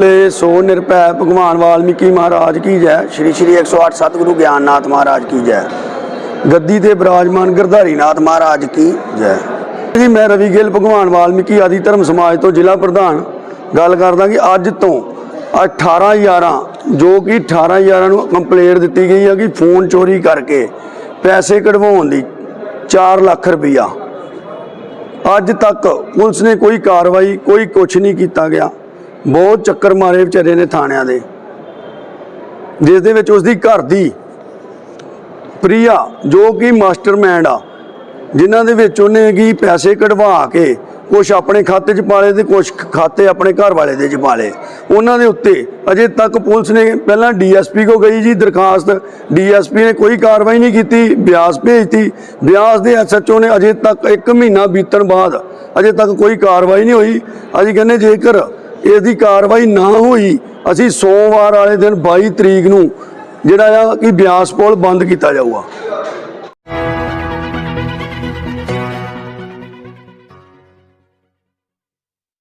ਲੈ ਸੋ ਨਿਰਭੈ ਭਗਵਾਨ ਵਾਲਮੀਕੀ ਮਹਾਰਾਜ ਕੀ ਜੈ? ਸ਼੍ਰੀ ਸ਼੍ਰੀ 108 ਸਤਿਗੁਰੂ ਗਿਆਨਨਾਥ ਮਹਾਰਾਜ ਕੀ ਜੈ। ਗੱਦੀ ਤੇ ਬਿਰਾਜਮਾਨ ਗਿਰਧਾਰੀ ਨਾਥ ਮਹਾਰਾਜ ਕੀ ਜੈ। ਜੀ, ਮੈਂ ਰਵੀ ਗਿੱਲ, ਭਗਵਾਨ ਵਾਲਮੀਕੀ ਆਦੀ ਧਰਮ ਸਮਾਜ ਤੋਂ ਜ਼ਿਲ੍ਹਾ ਪ੍ਰਧਾਨ। ਗੱਲ ਕਰਦਾ ਕਿ ਅੱਜ ਤੋਂ 18 11 ਜੋ ਕਿ 18 11 ਨੂੰ ਕੰਪਲੇਂਟ ਦਿੱਤੀ ਗਈ ਹੈ ਕਿ ਫੋਨ ਚੋਰੀ ਕਰਕੇ ਪੈਸੇ ਕਢਵਾਉਣ ਦੀ 4 ਲੱਖ ਰੁਪਈਆ। ਅੱਜ ਤੱਕ ਪੁਲਿਸ ਨੇ ਕੋਈ ਕਾਰਵਾਈ, ਕੋਈ ਕੁਛ ਨਹੀਂ ਕੀਤਾ ਗਿਆ। ਬਹੁਤ ਚੱਕਰ ਮਾਰੇ ਵਿਚਾਰੇ ਨੇ ਥਾਣਿਆਂ ਦੇ। ਜਿਸ ਦੇ ਵਿੱਚ ਉਸ ਦੀ ਘਰ ਦੀ ਪ੍ਰਿਆ, ਜੋ ਕਿ ਮਾਸਟਰਮਾਈਂਡ ਆ, ਜਿਨ੍ਹਾਂ ਦੇ ਵਿੱਚ ਉਹਨੇ ਕੀ ਪੈਸੇ ਕਢਵਾ ਕੇ ਕੁਝ ਆਪਣੇ ਖਾਤੇ 'ਚ ਪਾਲੇ ਤੇ ਕੁਝ ਖਾਤੇ ਆਪਣੇ ਘਰ ਵਾਲੇ ਦੇ 'ਚ ਪਾਲੇ ਉਹਨਾਂ ਦੇ ਉੱਤੇ ਅਜੇ ਤੱਕ ਪੁਲਿਸ ਨੇ ਪਹਿਲਾਂ ਡੀਐਸਪੀ ਕੋ ਗਈ ਜੀ ਦਰਖਾਸਤ। ਡੀਐਸਪੀ ਨੇ ਕੋਈ ਕਾਰਵਾਈ ਨਹੀਂ ਕੀਤੀ, ਬਿਆਸ ਭੇਜਤੀ। ਬਿਆਸ ਦੇ ਐਸਐਚਓ ਨੇ ਅਜੇ ਤੱਕ 1 ਮਹੀਨਾ ਬੀਤਣ ਬਾਅਦ ਅਜੇ ਤੱਕ ਕੋਈ ਕਾਰਵਾਈ ਨਹੀਂ ਹੋਈ। ਅਸੀਂ ਕਹਿੰਦੇ ਜੇਕਰ ਇਸ ਦੀ ਕਾਰਵਾਈ ਨਾ ਹੋਈ, ਅਸੀਂ ਸੋਮਵਾਰ ਵਾਲੇ ਦਿਨ 22 ਤਰੀਕ ਨੂੰ ਜਿਹੜਾ ਆ ਕਿ ਬਿਆਸ ਪੁਲ ਬੰਦ ਕੀਤਾ ਜਾਊਗਾ।